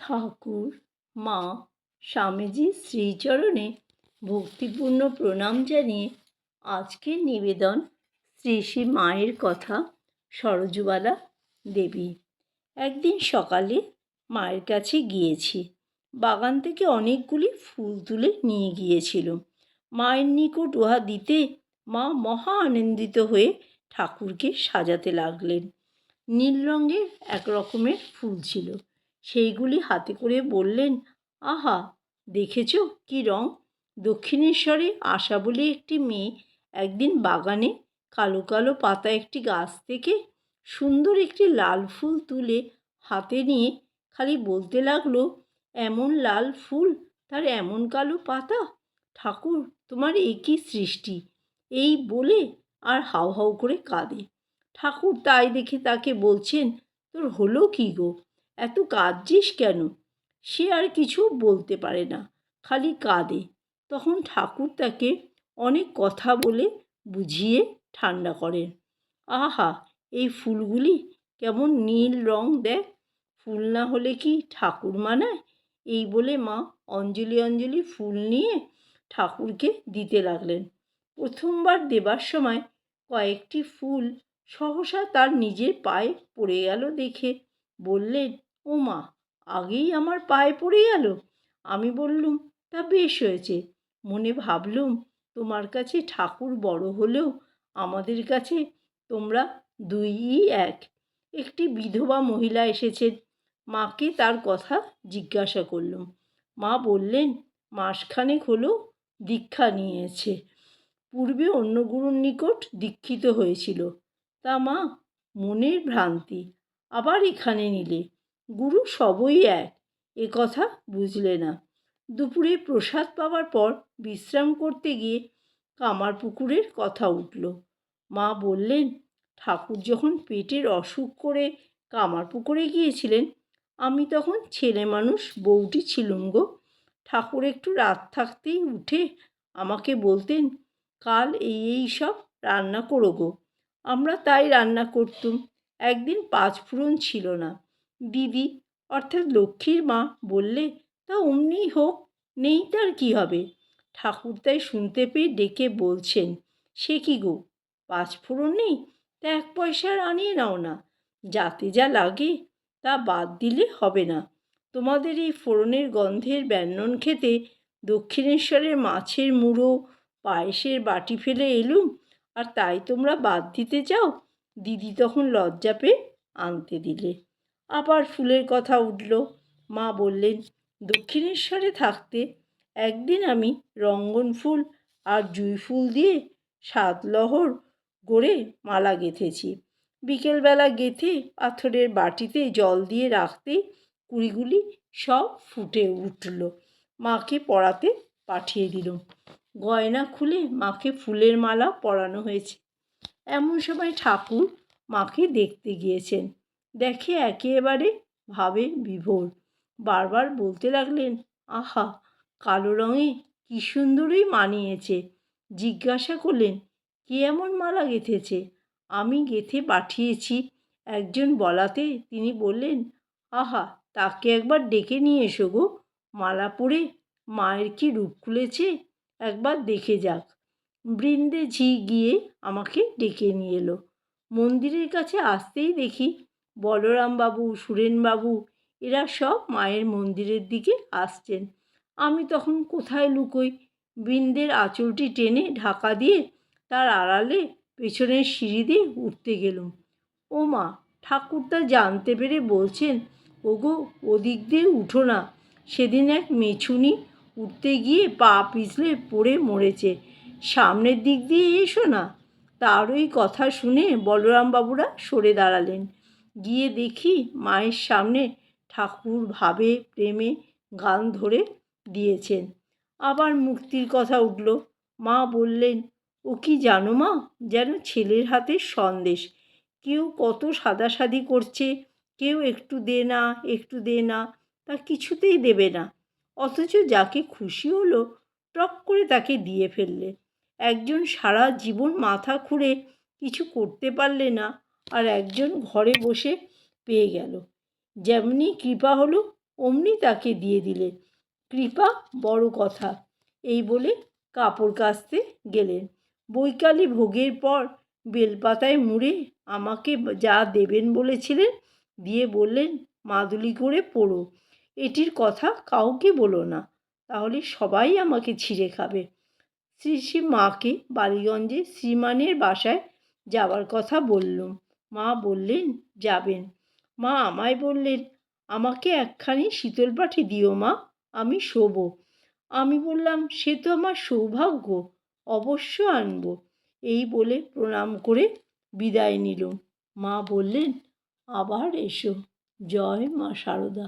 ঠাকুর, মা স্বামীজির শ্রীচরণে ভক্তিপূর্ণ প্রণাম জানিয়ে আজকের নিবেদন শ্রী শ্রী মায়ের কথা সরজুবালা দেবী। একদিন সকালে মায়ের কাছে গিয়েছি। বাগান থেকে অনেকগুলি ফুল তুলে নিয়ে গিয়েছিল। মায়ের নিকট উহা দিতে মা মহা আনন্দিত হয়ে ঠাকুরকে সাজাতে লাগলেন। নীল রঙের এক রকমের ফুল ছিল। সেইগুলি হাতে করে বললেন, আহা, দেখেছ কি রং? দক্ষিণেশ্বরে আশা বলে একটি মেয়ে একদিন বাগানে কালো কালো পাতা একটি গাছ থেকে সুন্দর একটি লাল ফুল তুলে হাতে নিয়ে খালি বলতে লাগল, এমন লাল ফুল, তার এমন কালো পাতা? ঠাকুর, তোমার এ কী সৃষ্টি? এই বলে আর হাউ হাউ করে কাঁদে। ঠাকুর তাই দেখে তাকে বলছেন, তোর হলো কি গো? এত কাঁদছিস কেন? সে আর কিছু বলতে পারে না, খালি কাঁদে। তখন ঠাকুর তাকে অনেক কথা বলে বুঝিয়ে ঠান্ডা করেন আহা, এই ফুলগুলি কেমন নীল রং দেয় ফুল না হলে কি ঠাকুর মানায়? এই বলে মা অঞ্জলি অঞ্জলি ফুল নিয়ে ঠাকুরকে দিতে লাগলেন। প্রথমবার দেবার সময় কয়েকটি ফুল সহসা তার নিজের পায়ে পড়ে গেল দেখে বললেন ও মা আগেই আমার পায়ে পড়ে গেল। আমি বললুম, তা বেশ হয়েছে। মনে ভাবলুম, তোমার কাছে ঠাকুর বড় হলেও আমাদের কাছে তোমরা দুইই এক। একটি বিধবা মহিলা এসেছেন মাকে তার কথা জিজ্ঞাসা করলুম। মা বললেন, মাসখানেক হলো দীক্ষা নিয়েছে। পূর্বে অন্য গুরুর নিকট দীক্ষিত হয়েছিল। তা মা, মনের ভ্রান্তি, আবার এখানে নিলে। গুরু সবই এক। এ কথা বুঝলে না। দুপুরে প্রসাদ পাওয়ার পর বিশ্রাম করতে গিয়ে কামার পুকুরের কথা উঠল। মা বললেন, ঠাকুর যখন পেটের অসুখ করে কামার পুকুরে গিয়েছিলেন, আমি তখন ছেলে মানুষ, বউটি ছিলুম গো। ঠাকুর একটু রাত থাকতেই উঠে আমাকে বলতেন, কাল এই এই সব রান্না করো গো। আমরা তাই রান্না করতুম। একদিন পাঁচফোড়ন ছিল না। দিদি, অর্থাৎ লক্ষ্মীর মা, বললে, তা অমনিই হোক, নেই তার কী হবে? ঠাকুর তাই শুনতে পেয়ে ডেকে বলছেন, সে কি গো পাঁচফোড়ন নেই? তা এক পয়সার আনিয়ে নাও না, যাতে যা লাগে, তা বাদ দিলে হবে না। তোমাদের এই ফোড়নের গন্ধের ব্যঞ্জন খেতে দক্ষিণেশ্বরের মাছের মুড়ো, পায়েসের বাটি ফেলে এলুম, আর তাই তোমরা বাদ দিতে চাও? দিদি তখন লজ্জা পেয়ে আনতে দিলে। আবার ফুলের কথা উঠল। মা বললেন, দক্ষিণেশ্বরে থাকতে একদিন আমি রঙ্গন ফুল আর জুঁই ফুল দিয়ে সাতলহর গড়ে মালা গেঁথেছি। বিকেলবেলা গেঁথে পাথরের বাটিতে জল দিয়ে রাখতেই কুড়িগুলি সব ফুটে উঠল। মাকে পড়াতে পাঠিয়ে দিল। গয়না খুলে মাকে ফুলের মালা পরানো হয়েছে। এমন সময় ঠাকুর মাকে দেখতে গিয়েছেন। দেখে একেবারে ভাবে বিভোর। বারবার বলতে লাগলেন, আহা, কালো রঙে কী সুন্দরই মানিয়েছে। জিজ্ঞাসা করলেন, কে এমন মালা গেঁথেছে? আমি গেঁথে পাঠিয়েছি। একজন বলাতে তিনি বললেন, আহা, তাকে একবার ডেকে নিয়ে এসো গো। মালা পরে মায়ের কি রূপ খুলেছে? একবার দেখে যাক। বৃন্দে ঝি গিয়ে আমাকে ডেকে নিয়ে এলো। মন্দিরের কাছে আসতেই দেখি বলরামবাবু সুরেনবাবু এরা সব মায়ের মন্দিরের দিকে আসছেন। আমি তখন কোথায় লুকোই? বৃন্দের আঁচলটি টেনে ঢাকা দিয়ে তার আড়ালে পেছনের সিঁড়ি দিয়ে উঠতে গেলুম। ও মা ঠাকুরদা জানতে পেরে বলছেন, ওগো, ওদিক দিয়ে উঠো না। সেদিন এক মেছুনি উঠতে গিয়ে পা পিছলে পড়ে মরেছে। সামনের দিক দিয়ে এসো না। তার ওই কথা শুনে বলরামবাবুরা সরে দাঁড়ালেন। গিয়ে দেখি মায়ের সামনে ঠাকুর ভাবে প্রেমে গান ধরে দিয়েছেন। আবার মুক্তির কথা উঠল। মা বললেন, ও কি জানো মা, যেন ছেলের হাতে সন্দেশ। কেউ কত সাদাসাদি করছে, কেউ একটু দে না, একটু দে না, তা কিছুতেই দেবে না। অথচ যাকে খুশি হলো টপ করে তাকে দিয়ে ফেললে। একজন সারা জীবন মাথা খুঁড়ে কিছু করতে পারলে না আর একজন ঘরে বসে পেয়ে গেল। যেমনি কৃপা হলো, অমনি তাকে দিয়ে দিলেন কৃপা বড় কথা, এই বলে কাপড় কাচতে গেলেন। বৈকালে ভোগের পর বেলপাতায় মুড়ে আমাকে যা দেবেন বলেছিলেন দিয়ে বললেন, মাদুলি করে পড়ো। এটির কথা কাউকে বলো না, তাহলে সবাই আমাকে ছিঁড়ে খাবে। শ্রী শ্রী মাকে বালিগঞ্জে শ্রীমানের বাসায় যাওয়ার কথা বললুম। মা বললেন, যাবেন। মা আমায় বললেন, আমাকে একখানি শীতল পাঠি দিও মা, আমি শোব। আমি বললাম, সে তো আমার সৌভাগ্য, অবশ্য আনব। এই বলে প্রণাম করে বিদায় নিল মা বললেন, আবার এসো। জয় মা সারদা।